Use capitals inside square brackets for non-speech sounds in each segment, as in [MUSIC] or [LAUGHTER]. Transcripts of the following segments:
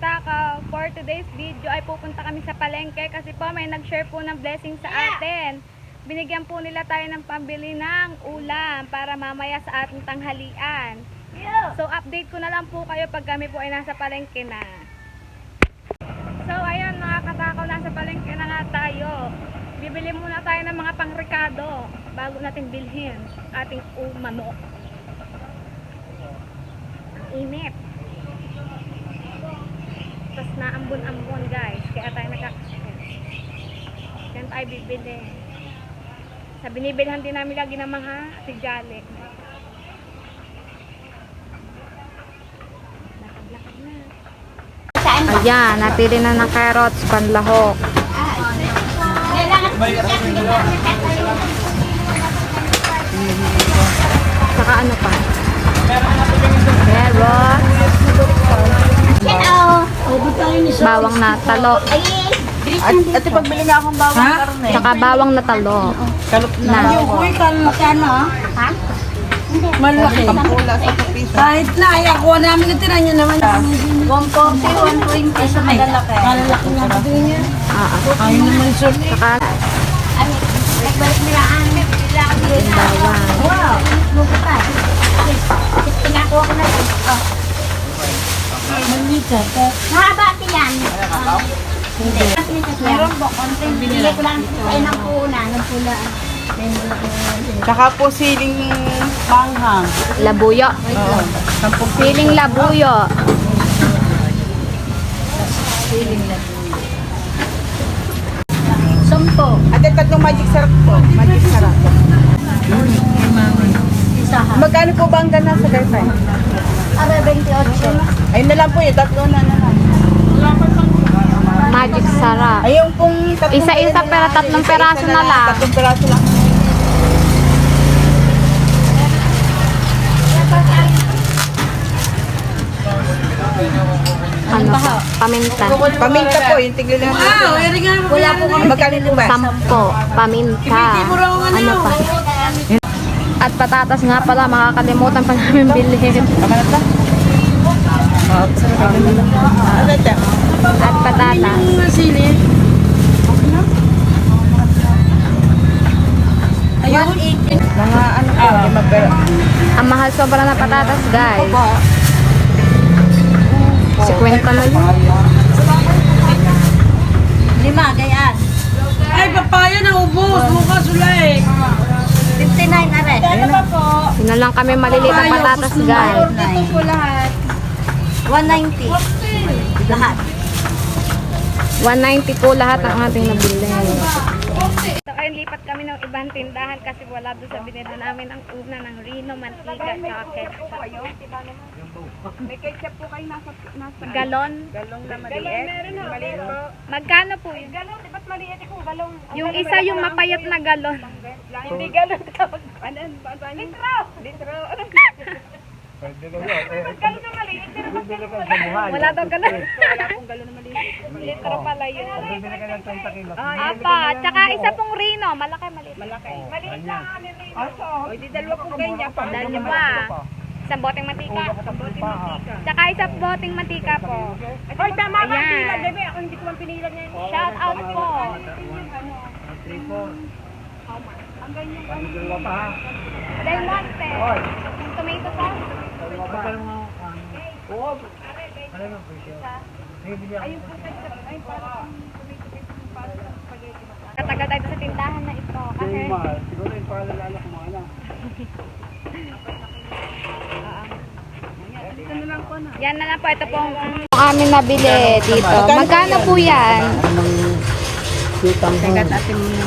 katakaw, for today's video ay pupunta kami sa palengke kasi po may nag-share po ng blessing sa atin. Binigyan po nila tayo ng pambili ng ulam para mamaya sa ating tanghalian. So update ko na lang po kayo pag kami po ay nasa palengke na. So ayan mga katakaw, nasa palengke na nga tayo. Bibili muna tayo ng mga pangrekado bago natin bilhin ating umano. Ang init. Tapos naambon-ambon guys. Kaya tayo nagkakasya. Yan tayo bibili. Sa binibilhan din namin lagi ng mga tigyalik. Lakad-lakad na. Ayan, napili na ng carrots, panlahok. Saka ano pa? Carrots, bawang na talo, At, ate, pagbili nga akong bawang karne. saka bawang na talo. Kalop Na. Uy, kan magkano? Ha? Malaki. Kampula sa kapiso. Kahit na, ay ako namin na nyo naman. 140, 120 sa malalaki. Malalaki nga ito niya. Ah, ah. Ayaw naman sir. Saka bawang. Wow. Manita. Nakabati yan. Hindi. Meron po, konti. Bili ko lang ay ng puna, ng pula. Tsaka po siling manghang. Labuyo. Oo. Sampung Piling labuyo. Sumpo. Ate, tatlong magic sarap po. Magic sarap. Magkano po ba ang gana sa girlfriend? Ara 28. Ayun na lang po yun, tatlo na na lang. Magic sarap. Ayun pong tatlong Isa-isa pero tatlong peraso na lang. Tatlong peraso lang. Ano pa? Paminta. Paminta po, yung tigil lang. Wow, ay nga mo. Wala po kami. Magkano po ba? Sampo. Paminta. Ano pa? At patatas nga pala, makakalimutan pa namin bilhin. Tama na ba? Ano ito? At patatas. Ayun. Mga ano lima pera. Ang mahal sobra na patatas, guys. 50 na yun. Lima, gayaan. Ay, papaya na ubos. Mukha sulay. 59 are. Ano pa po? Yun na lang kami maliliit na patatas, guys. Ito po lahat. 190. Lahat. 190 po lahat ang ating nabili. So, ayun, lipat kami ng ibang tindahan kasi wala doon sa binili namin ang una ng Rino, mantika, at ketchup. May ketchup po kayo nasa, nasa Galon. galong na maliit. Maliit po. Magkano po yun? Galong, di ba't maliit ako? Galong. Yung isa yung mapayat na galon. Hindi galong tawag. Ano? Ano? Litro! Litro! [LAUGHS] Galong na maliit. Pero galong maliit? Wala daw galon. Wala pong galong na maliit. Litro pala yun. Ah, Apa, tsaka isa pong Rino. Malaki, maliit. Malaki. Maliit lang ang Rino. O, di dalawa po ganyan. Ba? Isang boteng mantika. Tsaka isang boteng mantika po. Hoy, tama ka. Pila, Bebe, ako hindi ko man pinila niya. yun. Shout out po. Dahil wanted. Yung tomato sauce. Katagal tayo sa tindahan na ito. Kasi Siguro yung paalala ko mga anak. yan na lang po. Ito pong amin nabili dito. Magkano po yan?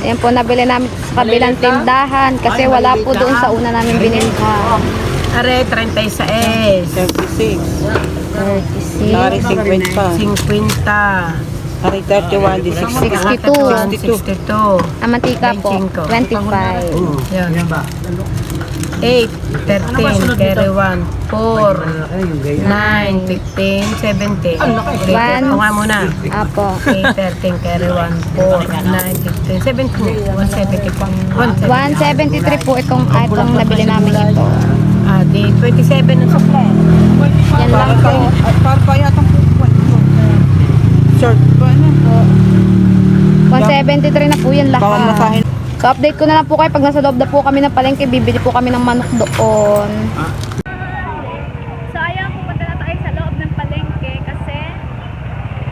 Yan po nabili namin sa kabilang tindahan kasi wala po doon sa una namin binilhan. Are, 36. 36. 36. Nari 50 pa. 50. Nari 31. Di 62. 62. Ang mantika po, 25. Yan. 8, 13, carry 1, 4, 9, 15, 17. One. Ako nga muna. Apo. 8, 13, carry 1, 4, 9, 15, 17. 170. 173 po itong itong nabili namin ito. Ah, di 27 ang supply. Yan lang po. At para pa yata po. short. Paano? 173 na po yan Bawal lahat. masahin. So update ko na lang po kayo pag nasa loob na po kami ng palengke, bibili po kami ng manok doon. So ayan, pupunta na tayo sa loob ng palengke kasi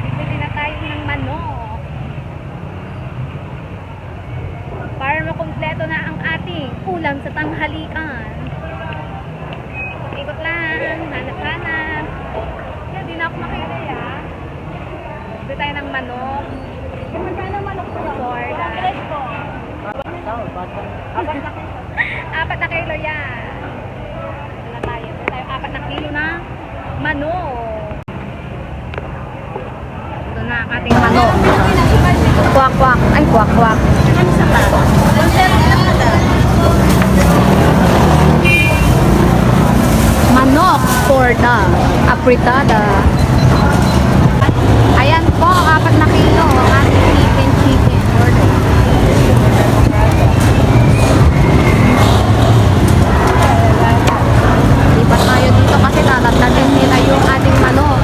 bibili na tayo ng manok. Para makumpleto na ang ating ulam sa tanghalian. Ikot lang, hanap-hanap. Yan, di na ako makilala. Bibili tayo ng manok. Magkano manok po? For that. apat na kilo yan. Ito na tayo. Ito tayo apat na kilo na manok. Ito na ang ating manok. Kwak kwak. Ay kwak kwak. Manok for the apritada. Ayan po, apat na kilo. Ang ating chicken chicken. Order. Lipat tayo dito kasi tatatagin nila yung ating manok.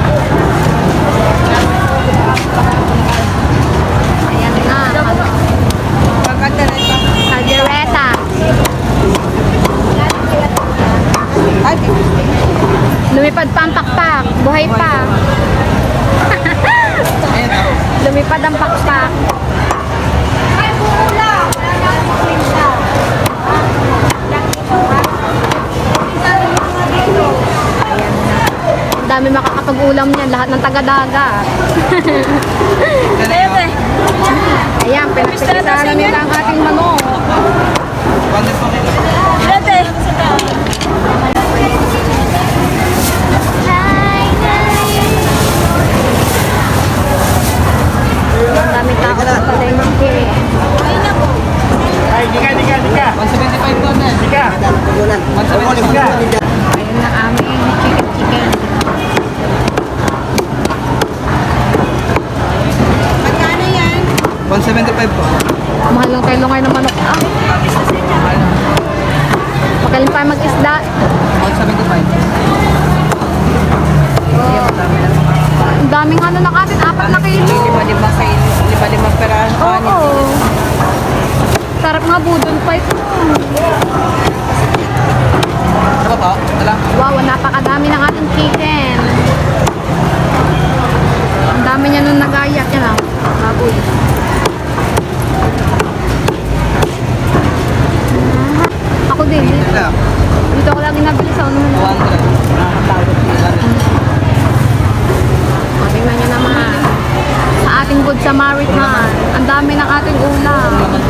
Ayan na. manok. Caldereta. Lumipad pa ang pakpak. Buhay pa. [LAUGHS] Lumipad ang pakpak. Ang dami makakapag-ulam niyan, lahat ng taga-dagat. [LAUGHS] Ayan, pinagpipisa na nila ang ating manok. Ang dami tao sa palengke. Ay, di ka, di ka, di ka. 175 to na. Di ka. 175 ka. Ayun na aming chicken chicken. Magkano yan? 175 po. Mahal ng kilo ngayon ng manok. Ah. Magaling pa mag-isda. Ang daming ano na katin, apat na kilo. Lima-lima kayo. Lima-lima peraso. Oo. Sarap nga budol pa ito. Ano ba? Dala? Wow, napakadami ng ating chicken. Ang dami niya nung nagayak. Yan ah. Baboy. Ah, Ako din. Dito, ko lagi nabili sa unahan. 200. O, tingnan nyo naman. Sa ating good Samaritan. Ang dami ng ating ulam.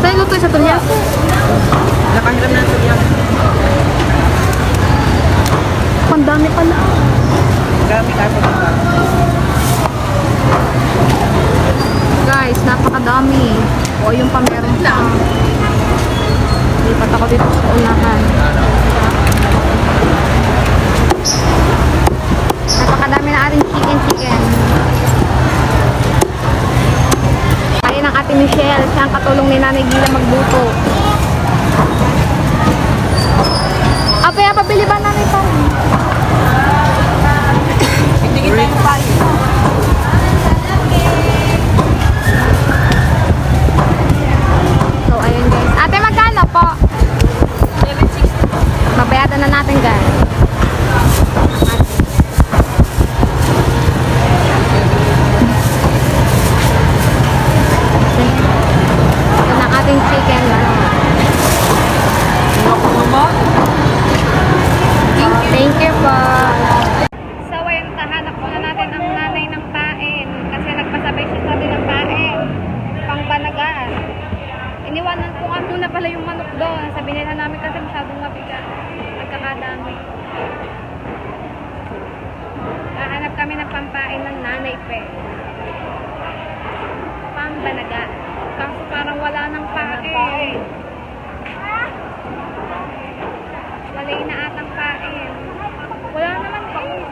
Sa'yo luto sa tulya? Nakahiram na ito yan. Ang dami pala. Ako dito. Guys, napakadami. O, yung pa meron pa. Lipat ako dito sa unahan. Napakadami na ating chicken chicken. Kaya ng ate Michelle, siya ang katulong ni Nanay Gila magluto. Muna pala yung manok doon. Sabi nila namin kasi masyadong mabigat. Nagkakadami. Hahanap kami ng pampain ng nanay pe. Pambanaga. Kaso parang wala nang pain. Wala na atang pain. Wala naman eh.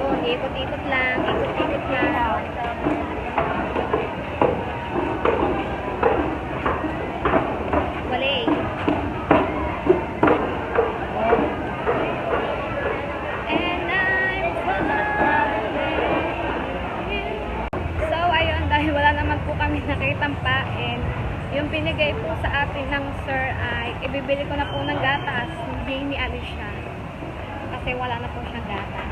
Yun, ikot-ikot lang. Ikot-ikot lang. Atin ng sir ay ibibili ko na po ng gatas ni Jamie Alicia. Kasi wala na po siyang gatas.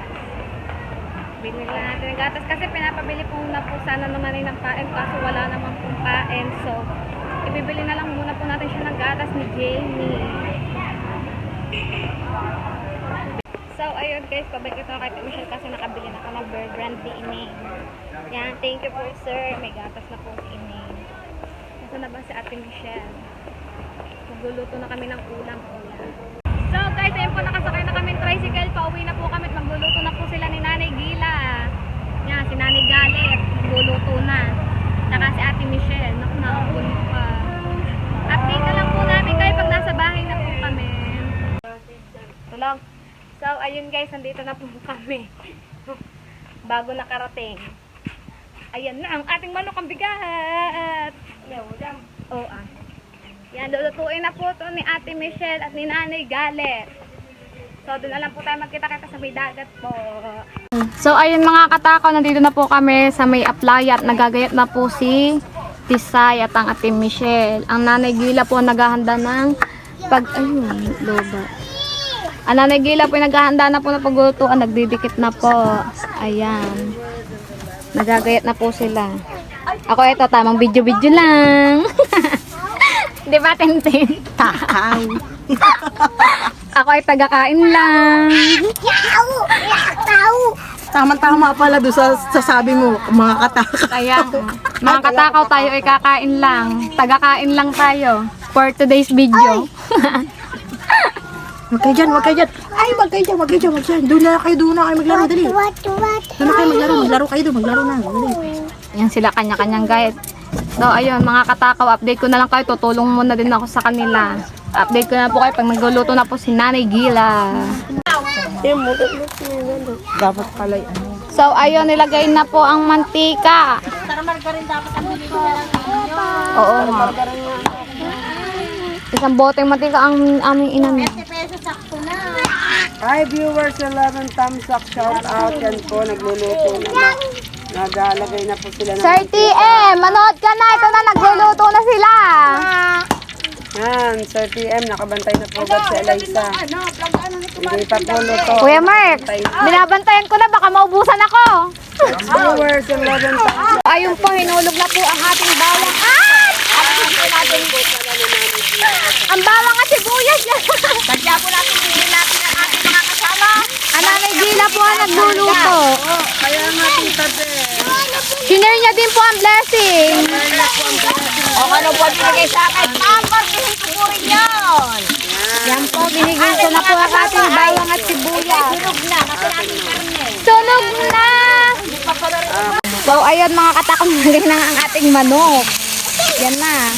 Binili na natin ng gatas kasi pinapabili po na po sana naman ay ng paen kaso wala naman pong paen. So, ibibili na lang muna po natin siya ng gatas ni Jamie. So, ayun guys, pabalik ito kay Michelle kasi nakabili na ako ng Brand DNA. Yan, thank you po sir. May gatas na po si Ineng. Ba si Ate Michelle? Magluluto na kami ng ulam-ulam. So guys, ayun po nakasakay na kami tricycle. Pauwi na po kami at magluluto na po sila ni Nanay Gila. Yan, si Nanay Galet. Magluluto na. Saka si Ate Michelle. Naku, nakapulot pa. Update na lang po namin kayo pag nasa bahay na po kami. Tulong. So, ayun guys, nandito na po [LAUGHS] kami. Bago nakarating. Ayan na, ang ating manok ang bigat. Oo ah. Yan, lulutuin na po to ni Ate Michelle at ni Nanay Galet. So, doon na lang po tayo magkita-kita sa may dagat po. So, ayun mga katakaw, nandito na po kami sa may aplayat. Nagagayat na po si Tisay at ang Ate Michelle. Ang Nanay Gila po naghahanda ng pag... Ayun, loba. Ang Nanay Gila po naghahanda na po ng paglutuan. Nagdidikit na po. Ayan. Nagagayat na po sila. Ako ito, tamang video-video lang. [LAUGHS] Di ba, Tintin? Takaw. [LAUGHS] Ako ay tagakain lang. Tama-tama pala doon sa sasabi mo, mga kataka. Kaya, mga katakaw tayo ay kakain lang. Tagakain lang tayo for today's video. [LAUGHS] Huwag kayo dyan, huwag kayo dyan. Ay, huwag kayo dyan, huwag kayo dyan, huwag dyan. Doon na kayo, doon na kayo maglaro, dali. Doon na kayo maglaro, maglaro kayo doon, maglaro na. Dali. Yan sila kanya-kanyang guide. So, ayun, mga katakaw, update ko na lang kayo. Tutulong muna din ako sa kanila. Update ko na po kayo pag nagluluto na po si Nanay Gila. Dapat pala. So, ayun, nilagay na po ang mantika. Oo nga. Isang boteng mantika ang aming inamit. Hi viewers, 11 thumbs up, shout out. Yan po, nagluluto na. Naglalagay na po sila ng... Sir TM, manood ka na. Ito na, nagluluto na sila. Yan, Sir TM, nakabantay na po agad si Eliza. Hindi pa po luto. Kuya Mark, binabantayan ko na. Baka maubusan ako. Viewers, 11 thumbs up. Ayun po, hinulog na po ang ating bawang. Ay! Ang bawang at sibuyas niya. Sadya po natin hindi natin ang ating mga kasama. Ang nanay Gila po ang nagluluto. Kaya nga, tita Be. Sinare niya din po ang blessing. O pinagay sa akin? Paparkihin ko po rin yun. Yan po, binigyan ko na po ang ating bawang at sibuyas. Sunog na, natin karne. Sunog na! So, ayun mga katakong galing na ang ating manok. Yan na.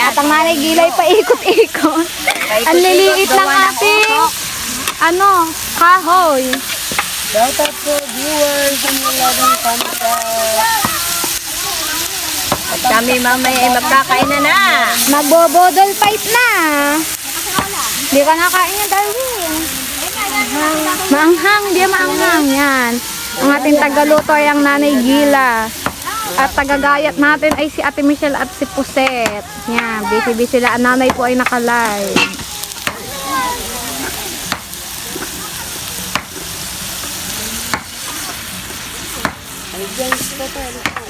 At ang nanay gilay pa ikot-ikot. Ang liliit ng ating ano, kahoy. Shout out po, viewers, ang 11 thumbs Kami mamaya ay magkakain na na. Magbobodol fight na. Hindi ka nakain yan, Darwin. Maanghang, hindi maanghang. Yan. Ang ating tagaluto ay ang nanay Gila. At tagagayat natin ay si Ate Michelle at si Puset. Yan, busy-busy sila. Ang nanay po ay nakalive.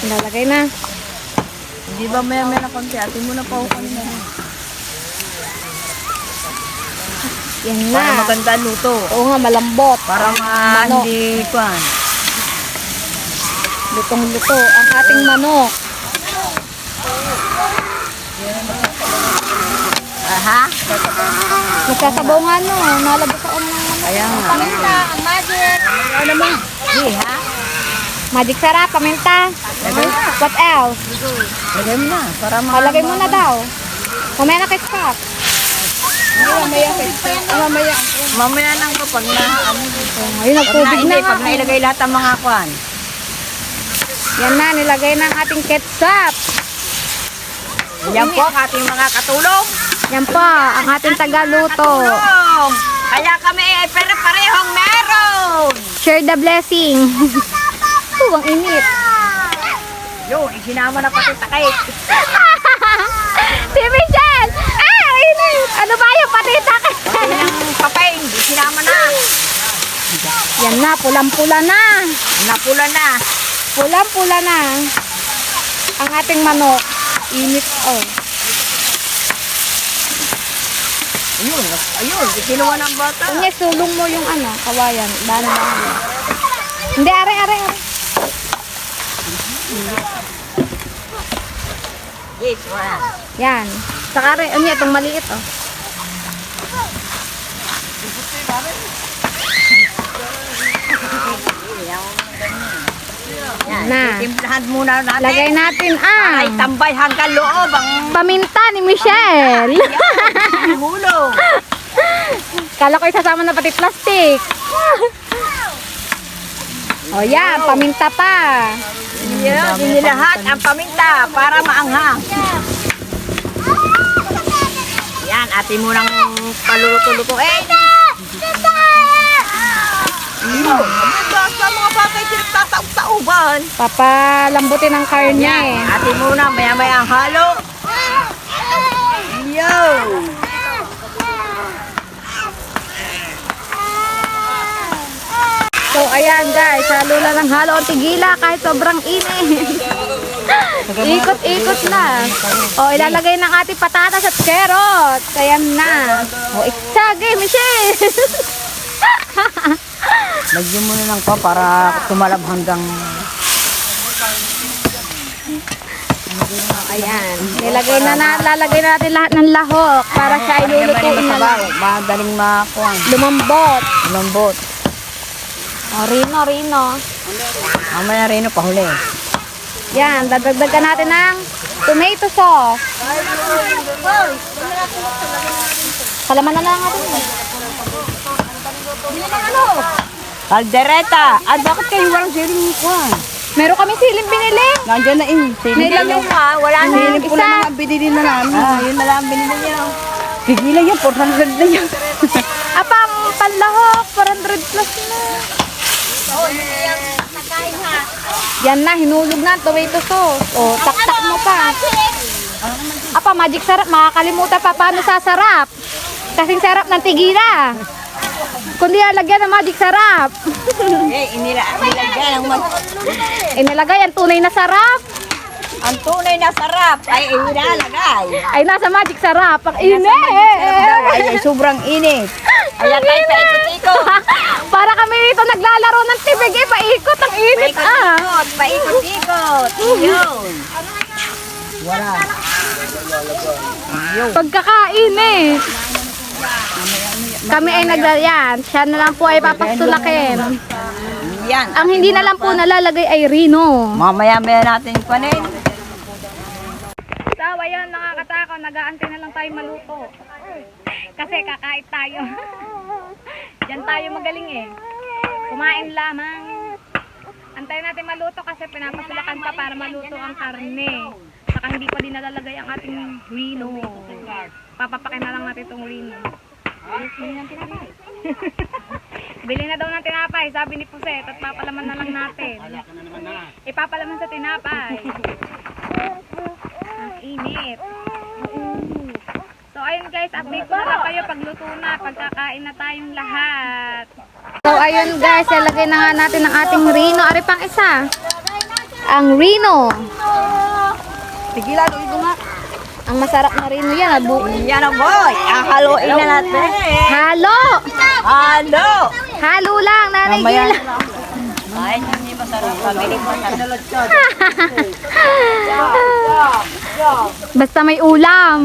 Lalagay na. Hindi ba maya maya na konti? Atin mo na pa ako na. Yan na. maganda luto. Oo nga, malambot. Para ma Manok. hindi kwan. Lutong-luto ang ating manok. Aha. Magsasabaw nga no. Nalabas ako ng manok. Kaya nga. Paminta, ang magic. Ano naman? Hindi ha? Magic sarap, paminta. What else? Lagay mo na. Para ma... Palagay mo na daw. Mamaya na ketchup. Mamaya lang ko pag na, ano, Ayun, nagtubig na nga. pag nailagay lahat ang mga kwan. Yan na, nilagay na ang ating ketchup. Yan po ang ating mga katulong. Yan po, ang ating tagaluto. Kaya kami ay pare-parehong meron! Share the blessing. [LAUGHS] Oh, ang init. Yun, isinama na pati takay. [LAUGHS] si Michelle! Ah, init! Ano ba yung patita ka? Ang papeng, isinama na. Yan na, pulang-pula na. Napula na. Pulang-pula na. Ang ating manok. Init, oh. Ayun, ayun, ikinuha ng bata. Kunya, sulong mo yung ano, kawayan. Dahan-dahan. Hindi, are, are, are. Yes, wow. Yan. Saka rin, ano itong maliit, oh. Yan, Na. Timplahan muna natin. Lagay natin Ay, ang tambay hanggang loob ang paminta ni Michelle. hulog. [LAUGHS] Kala ko isasama na pati plastic. [LAUGHS] O yan, paminta pa. Yan, inilahat ang paminta para maanghang. Yan, atin mo nang paluluto-luto. Eh, sa mga bagay sinagtataog-tauban. Papalambutin ang karne. Atin muna, maya-maya ang halo. Yo! So ayan guys, halo lang ng halo ang tigila kahit sobrang init. Ikot-ikot lang. O ilalagay ng ating patatas at carrot. Kaya na. O iksagay, Michelle. [LAUGHS] Lagyan mo na lang pa para tumalab hanggang... Ayan. Nilagay na na, lalagay na natin lahat ng lahok para siya ay lulutuin na lang. Madaling makuha. Lumambot. Lambot. O rino, rino. Mamaya rin pa huli. Yan, dadagdagan natin ng tomato sauce. Kalaman na lang natin. Kaldereta! Ah, bakit kayo walang siling kuhan? Meron kami siling binili. Nandiyan na in. May lamang Ah, wala na. Siling po na nga binili na namin. Ah, yun na lang binili niyo. Tigilan yan, 400 na yan. Apang panlahok, 400 plus na. Yan na, hinulog na tomato sauce. O, taktak mo pa. Apa, magic sarap. Makakalimutan pa paano sasarap. Kasing sarap ng tigila. Kundi lalagyan ng magic sarap. [LAUGHS] Eh, inila, nilagay ang mag... Inilagay ang tunay na sarap. Ang tunay na sarap ay [LAUGHS] ilalagay. Ay, nasa magic sarap. Ang init. Ay, ay, sobrang init. Ayan tayo paikot-ikot. [LAUGHS] Para kami rito naglalaro ng tibig. Eh, paikot. Ang init ah. Paikot-ikot, paikot-ikot. Yun. Wala. Pagkakainit. Kami ay naglalayan. Siya na lang po ay papastulakin. Yan. Ang hindi na lang po nalalagay ay rino. Mamaya-maya natin panin. So, ayun, nakakatakaw. Nag-aantay na lang tayo maluto. Kasi kakait tayo. [LAUGHS] Diyan tayo magaling eh. Kumain lamang. Antayin natin maluto kasi pinapasulakan pa para maluto ang karne. Saka hindi pa din nalalagay ang ating rino. Papapakin na lang natin itong rino. Bili [LAUGHS] ng tinapay. Bili na daw ng tinapay, sabi ni Puset, at papalaman na lang natin. Ipapalaman sa tinapay. Ang init. So ayun guys, update ko na lang kayo pagluto na, pagkakain na tayong lahat. So ayun guys, ilagay na nga natin ang ating rino. Ari pang isa. Ang rino. Tigilan, uy ko nga. Ang masarap na rino yan. Abu Yan ang boy. Ang haluin na natin. Halo! Halo. Halo lang, nanay. Gila. Ay, hindi masarap. Pabili mo [LAUGHS] masarap. Basta may ulam.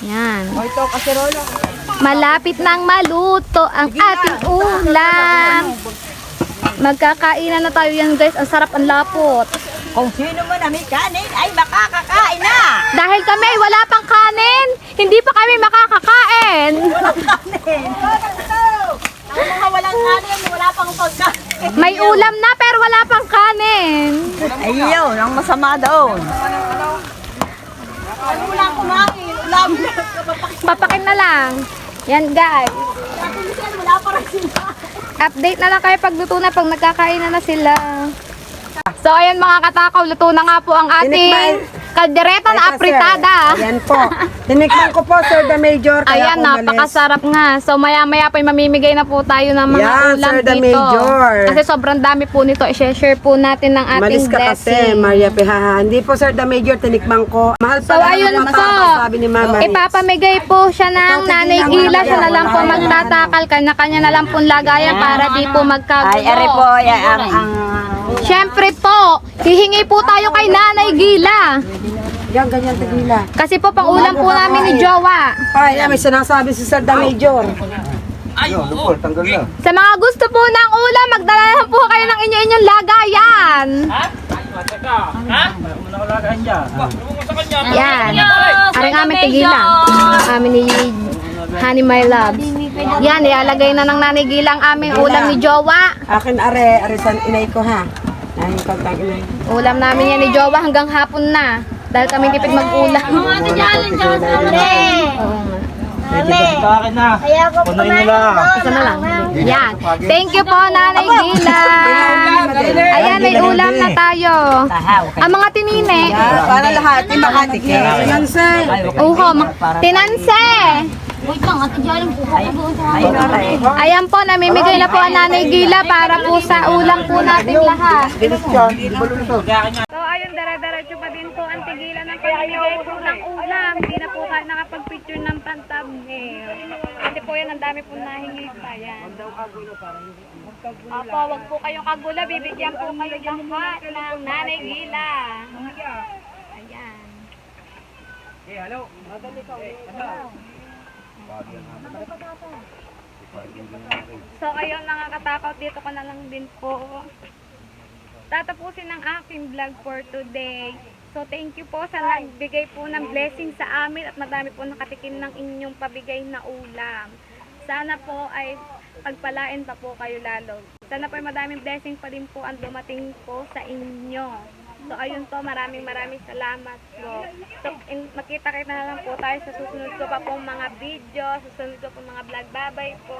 Yan. O ito, kaserola. Malapit nang maluto ang ating ulam. Magkakainan na tayo yan guys. Ang sarap ang lapot. Kung sino man na may kanin ay makakakain na. Dahil kami ay wala pang kanin, hindi pa kami makakakain. [LAUGHS] Ang mga walang kanin, wala pang pagkain. May ulam na pero wala pang kanin. Ayun, ang masama. Ano wala kumain? Ulam. Papakin na lang. Yan guys. Wala pa rin sila. Update na lang kayo pag luto na, pag nagkakain na na sila. So ayan mga katakaw, luto na nga po ang ating. Kaldereta na Ito, sir. apritada. Ayan po. Tinikman ko po, Sir the Major. Kaya Ayan, umalis. napakasarap nga. So maya-maya po ay mamimigay na po tayo ng mga Yan, ulam Sir the dito. Major. Kasi sobrang dami po nito. I-share po natin ng ating Malis ka kasi, blessing. Maria Pihaha. Hindi po, Sir the Major, tinikman ko. Mahal So pa ayun po, ang sabi ni Mama. ipapamigay po siya ng nanay Gila. Siya na lang po magtatakal. Kanya-kanya na lang pong lagayan para di po magkagulo. Ay, ari po, ay, ang, ang, Siyempre po, hihingi po tayo kay nanay Gila. Yan, ganyan tigila. Kasi po pang ulam po namin ni Jowa. Ay, may sinasabi si Sir Major. Sa mga gusto po ng ulam, magdala lang po kayo ng inyo-inyong lagayan. Yan. Aring aming tigilan. Amin ni Honey My Loves. Yan, ialagay na ng nanay Gila ang aming ulam ni Jowa. Akin are, are san inay ko ha. Ay, kantang inay. Ulam namin yan ni Jowa hanggang hapon na. Dahil kami tipid mag-ulam. Oo nga. Akin na. Punuin nila. Isa na lang. Yan. Thank you po, Nanay Gila. Ayan, may ulam na tayo. Ang mga tinine. Para lahat, ma- tinanse. Ayan po, namimigay na po ang Nanay Gila para po sa ulam po natin lahat. So ayun, dare-diretso pa din po ang tigilan ng pamimigay po ng ulam. Hindi na po ka nakapag-picture ng pan-thumbnail. Kasi po yan, ang dami po nahingi pa yan. Opo, wag po kayong kagula. Bibigyan po kayo lahat ng Nanay Gila. Ayan. So ayun mga katakot, dito ko na lang din po tatapusin ang aking vlog for today. So thank you po sa nagbigay po ng blessing sa amin at madami po nakatikim ng inyong pabigay na ulam. Sana po ay pagpalain pa po kayo lalo. Sana po ay madaming blessing pa din po ang dumating po sa inyo. So ayun po, maraming maraming salamat po. So in, makita-kita na lang po tayo sa susunod ko pa pong mga video, susunod ko po mga vlog. Bye-bye po!